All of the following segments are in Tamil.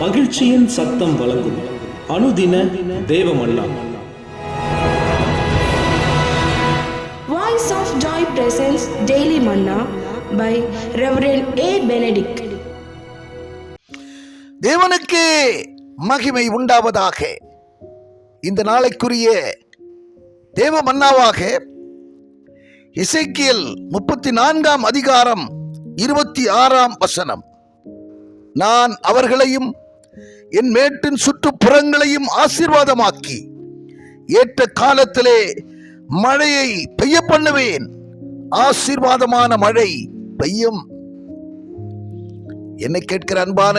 மகிழ்ச்சியின் சத்தம் வழங்கும் அனுதின தேவமல்லா Voice of Joy presents Daily Manna by Reverend A. Benedict. தேவனுக்கு மகிமை உண்டாவதாக இந்த நாளைக்குரிய தேவ மன்னாவாக இசைக்கியல் முப்பத்தி நான்காம் அதிகாரம் இருபத்தி ஆறாம் வசனம் நான் அவர்களையும் என் மேட்டின் சுற்றுப்புறங்களையும் ஆசீர்வாதமாக்கி ஏற்ற காலத்திலே மழையை பெய்ய பண்ணுவேன். ஆசீர்வாதமான மழை பெய்யும். என்னை கேட்கிற அன்பான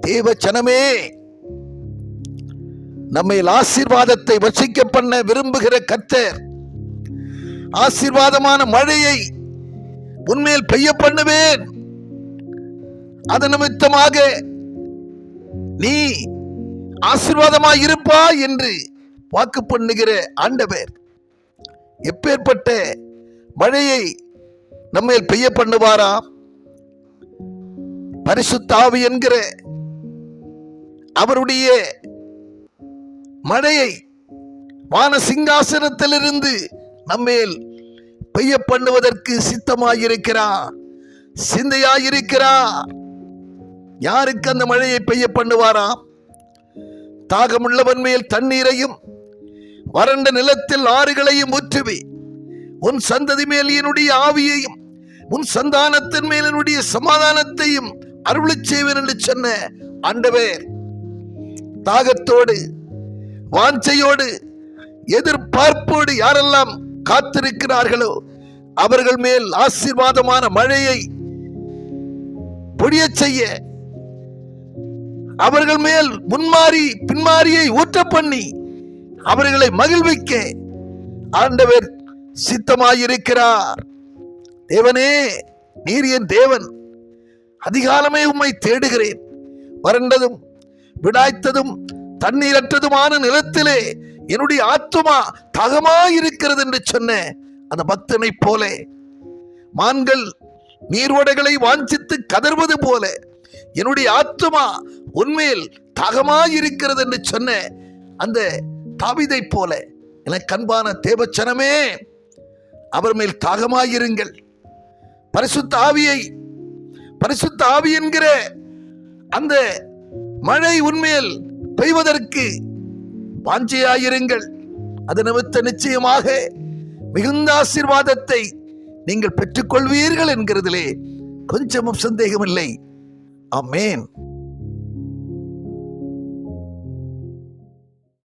தேவ சனமே நம்மை ஆசீர்வாதத்தை வசிக்க பண்ண விரும்புகிற கத்தர் ஆசீர்வாதமான மழையை உண்மையில் பெய்ய பண்ணுவேன். அது நிமித்தமாக நீ ஆசிர்வாதமாய் இருப்பா என்று வாக்கு பண்ணுகிற ஆண்டவர். எப்பேற்பட்ட மழையை நம்மேல் பெய்ய பண்ணுவாரா? பரிசுத்தாவி என்கிற அவருடைய மழையை வான சிங்காசனத்திலிருந்து நம்மேல் பெய்ய பண்ணுவதற்கு சித்தமாயிருக்கிறார் சிந்தையாயிருக்கிறார். யாருக்கு அந்த மழையை பெய்ய பண்ணுவாராம் தாகமுள்ளவன் மேல் தண்ணீரையும் வறண்ட நிலத்தில் ஆறுகளையும் ஊற்றுவி. உன் சந்ததி மேல் என்னுடைய ஆவியையும் உன் சந்தானத்தின் மேல் என்னுடைய சமாதானத்தையும் அருளை செய்வேன் என்று சொன்ன ஆண்டவர் தாகத்தோடு வாஞ்சையோடு எதிர்பார்ப்போடு யாரெல்லாம் காத்திருக்கிறார்களோ அவர்கள் மேல் ஆசீர்வாதமான மழையை பொழியச் செய்ய அவர்கள் மேல் முன்மாறி பின்மாரியை ஊற்ற பண்ணி அவர்களை மகிழ்விக்க ஆண்டவர் சித்தமாயிருக்கிறார். தேவனே நீர் என் தேவன். அதிகாலமே உம்மை தேடுகிறேன். வறண்டதும் விடாய்த்ததும் தண்ணீரற்றதுமான நிலத்திலே என்னுடைய ஆத்துமா தகமாயிருக்கிறது என்று சொன்ன அந்த பக்தனைப் போல மான்கள் நீர்வடைகளை வாஞ்சித்து கதர்வது போல என்னுடைய ஆத்துமா உன்மேல் தகமாயிருக்கிறது என்று சொன்ன அந்த தாவிதை போல எனக்கு அன்பான தேவச்சனமே அவர் மேல் தாகமாயிருங்கள். பரிசுத்த ஆவியை பரிசுத்த ஆவி என்கிற அந்த மழை உன்மேல் பெய்வதற்கு வாஞ்சையாயிருங்கள். அது நிமித்த நிச்சயமாக மிகுந்த ஆசீர்வாதத்தை நீங்கள் பெற்றுக்கொள்வீர்கள் என்கிறதிலே கொஞ்சமும் சந்தேகமில்லை. அம்மேன்